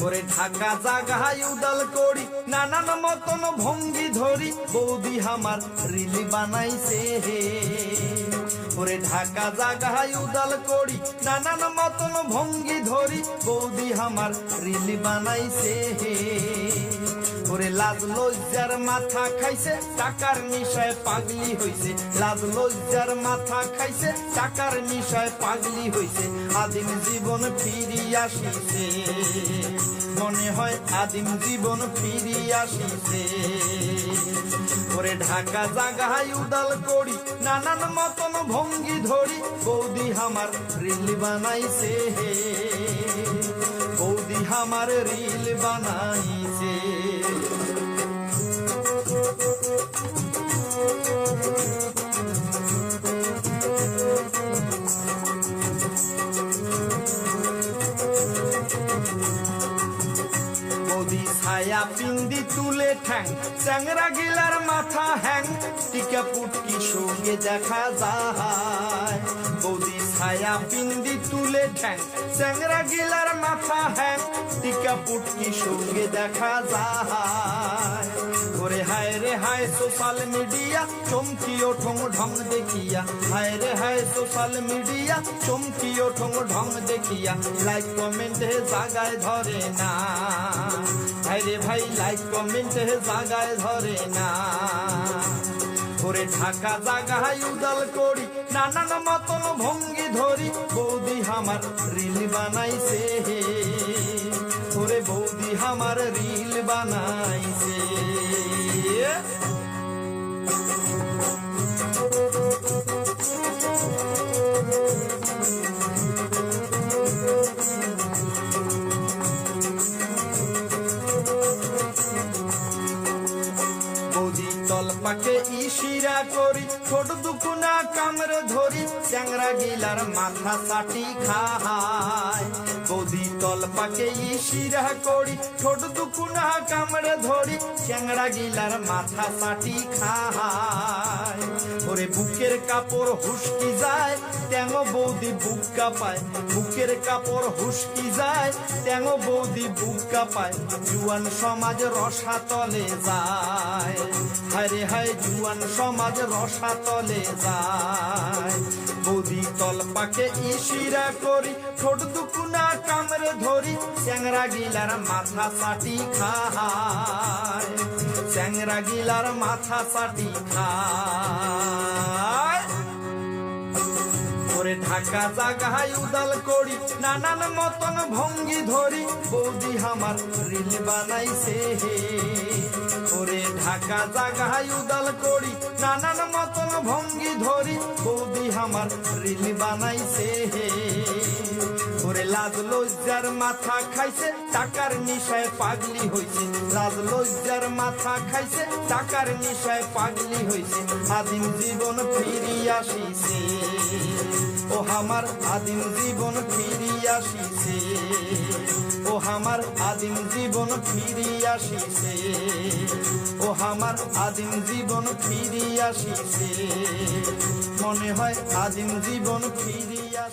করে ঢাকা জাগাই উদাল করি, নানান মতন ভঙ্গি ধরি, বৌদি আমার রিলি বানাইছে হে। ওরে ঢাকা জাগাই উদাল করি, নানান মতন ভঙ্গি ধরি, বৌদি আমার রিলি বানাইছে হে। ওরে লাজ লজ্জার মাথা খাইছে, টাকার নিশায় পাগলি হইছে। লাজ লজ্জার মাথা খাইছে, টাকার নিশায় পাগলি হইছে। আদিম জীবন ফিরি আসিছে। মনে হয় আদিম জীবন ফিরি আসিছে। ওরে ঢাকা জাগায় উদাল করি, নানান মতন ভঙ্গি ধরি। বৌদি আমার রিল বানাইছে বৌদি আমার রিল বানাইছে। ছায়া পিন্দি তুলে ঠ্যাং। চ্যাংরা গিলার মাথা হ্যাং। টিকা পুটকি সঙ্গে দেখা যায়। বৌদি ছায়া পিন্দি তুলে ঠ্যাং। চ্যাংরা গিলার মাথা হ্যাং। টিকা পুটকি সঙ্গে দেখা যায়। ওরে হায় রে হায়, সোশ্যাল মিডিয়া চমকি ওঠং ঢং দেখিয়া। হায় রে হায়, সোশ্যাল মিডিয়া চমকি ওঠং ঢং দেখিয়া। লাইক কমেন্টে জাগায় ধরে না। হায় রে ভাই লাইক কমেন্টে জাগায় ধরে না। ওরে ঢাকা জাগায় উদাল করি, নানান মতন ভঙ্গি ধরি। বৌদি আমার রিল বানাইছে হে। বৌদি আমার রিল বানাইছে বৌদি তল পাকে ইশিরা করি ছোট দুকুনা কামড়ে ধরি চ্যাংরা গিলার মাথা সাটি খায় তল পাকে ইশিরা করি ছোট দুকুনা কামড়ে ধরি চ্যাংরা গিলার মাথা সাটি খায়। ওরে বুকের কাপড় হুসকি যায়, ট্যাঙ বৌদি বুক কাপায় বুকের কাপড় হুসকি যায়, ট্যাঙ বৌদি বুক কাপায় জুয়ান সমাজ রসা তলে যায়। হায় রে হায়, জুয়ান সমাজ রসা তলে যায়। তল ইশিরা করি, ঠোঁট দুকুনা কামড়ে ধরি, চ্যাংরা গিলার মাথা পাটি খায়, চ্যাংরা গিলার মাথা পাটি খায়। ওরে ঢাকা জাগায় উদাল করি, নানান মতন ভঙ্গি ধরি, বৌদি আমার রিল বানাইছে ওরে ঢাকা জাগায় উদাল করি, নানান মতন ভঙ্গি ধরি, বৌদি আমার রিল বানাইছে হে। ওরে লাজ লজ্জার মাথা খাইছে, টাকার নিশায় পাগলি হইছে। লাজ লজ্জার মাথা খাইছে, টাকার নিশায় পাগলি হইছে। আদিম জীবন ফিরি আসিছে। ও আমার আদিম জীবন ফিরি আসিছে। ও আমার আদিম জীবন ফিরি আসিছে। ও আমার আদিম জীবন ফিরি আসিছে। মনে হয় আদিম জীবন ফিরিয়া